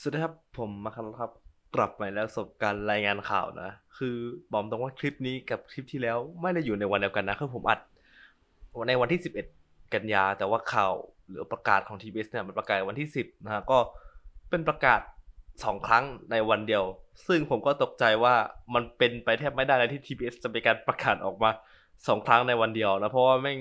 สวัสดีครับผมมาคันครับกลับมาแล้วประสบการณ์รายงานข่าวนะ คือบอกตรงว่าคลิปนี้กับคลิปที่แล้วไม่ได้อยู่ในวันเดียวกันนะคือผมอัดในวันที่ 11 กันยา แต่ว่าข่าวหรือประกาศของ TBS เนี่ยมันประกาศวันที่ 10นะฮะก็เป็นประกาศ 2 ครั้งในวันเดียว ซึ่งผมก็ตกใจว่ามันเป็นไปแทบไม่ได้เลยที่ TBS จะเป็นการประกาศออกมาสองครั้งในวันเดียวนะเพราะว่าแม่ง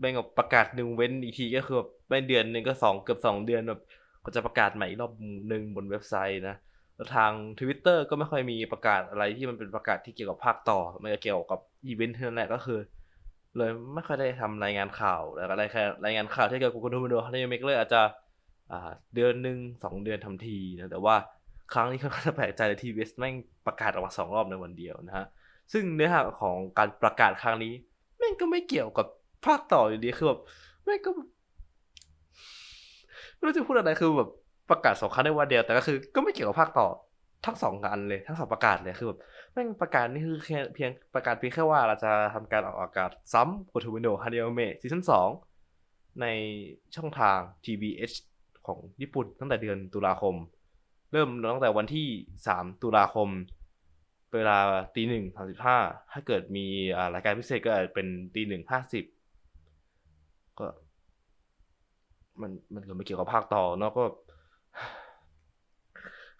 แม่งแบบประกาศหนึ่งเว้นอีกทีก็คือแบบไม่เดือนหนึ่งก็สองเกือบสองเดือนแบบ ก็จะประกาศใหม่อีกรอบหนึ่งบนเว็บไซต์นะแล้วทาง Twitter ก็ไม่ค่อยมีประกาศอะไรที่มันเป็นประกาศที่เกี่ยวกับภาคต่อ มันจะเกี่ยวกับอีเวนต์เท่านั้นแหละก็คือ เลยไม่ค่อยได้ทำรายงานข่าวแล้วก็รายแค่รายงานข่าวที่เกี่ยวกับกูดูมโดฮันเมกเลยอาจจะเดือนหนึ่งสองเดือนทำทีนะแต่ว่าครั้งนี้เขาจะแปลกใจเลยทีวีแม่งประกาศออกมาสองรอบในวันเดียวนะฮะซึ่งเนื้อหาของการประกาศครั้งนี้แม่งก็ไม่เกี่ยวกับภาคต่ออยู่ดีคือแบบแม่งก็ ไม่รู้จะพูดอะไรคือแบบประกาศสองครั้งในวันเดียวแต่ก็คือ ก็ไม่เกี่ยวกับภาคต่อทั้งสองอันเลยทั้งสองประกาศเลยคือแบบแม่งประกาศนี่คือแค่เพียงประกาศเพียงแค่ว่าเราจะทำการออกอากาศซ้ำโอทูวินโดฮาเดลเมซีซั่นสองในช่องทาง TBH ของญี่ปุ่นตั้งแต่เดือนตุลาคม เริ่มตั้งแต่วันที่ 3 ตุลาคม เวลาตีหนึ่งสามสิบห้าถ้าเกิดมีรายการพิเศษก็อาจเป็นตีหนึ่งห้าสิบก็ มันมันก็ไม่เกี่ยวกับภาคต่อเนาะก็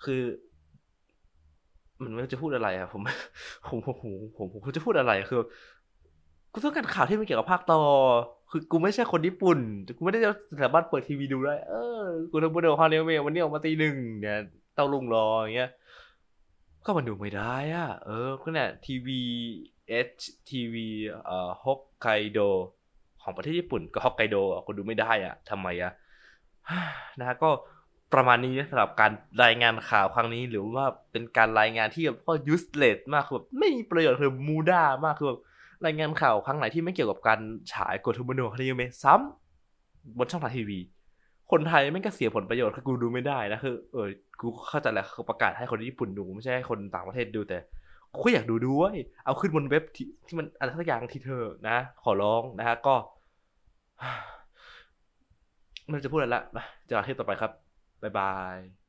คือ มันไม่รู้จะพูดอะไรอะผมผมผมผมผมผมจะพูดอะไรอะคือกูต้องการข่าวที่ไม่เกี่ยวกับภาคต่อ คือกูไม่ใช่คนญี่ปุ่น กูไม่ได้จะสามารถเปิดทีวีดูได้ เออ กูทำบุญเดลฮาเนลเมวันนี้ออกมาตีหนึ่งเนี่ยเต้าลุงรออย่างเงี้ย ก็มันดูไม่ได้อะเออ ก็เนี่ยทีวีเอชทีวีเอ่อฮอกไกโด ของประเทศญี่ปุ่นก็ฮอกไกโดอะก็ดูไม่ได้อะทำไมอะนะฮะก็ประมาณนี้สำหรับการรายงานข่าวครั้งนี้หรือว่าเป็นการรายงานที่แบบก็ useless มากคือแบบไม่มีประโยชน์คือมูด้ามากคือแบบรายงานข่าวครั้งไหนที่ไม่เกี่ยวกับการฉายโกทูโมโนคานิเมะซ้ำบนช่องทางทีวี คนไทยไม่ก็เสียผลประโยชน์คือกูดูไม่ได้นะคือเออกูเข้าใจแหละเขาประกาศให้คนญี่ปุ่นดูไม่ใช่ให้คนต่างประเทศดูแต่กูอยากดูด้วย เอาขึ้นบนเว็บที่ที่มันอะไรสักอย่างที่เธอนะ ขอร้องนะฮะก็ ไมันจะพูดอะไรละไปเจอกันที่ต่อไปครับ บ๊ายบาย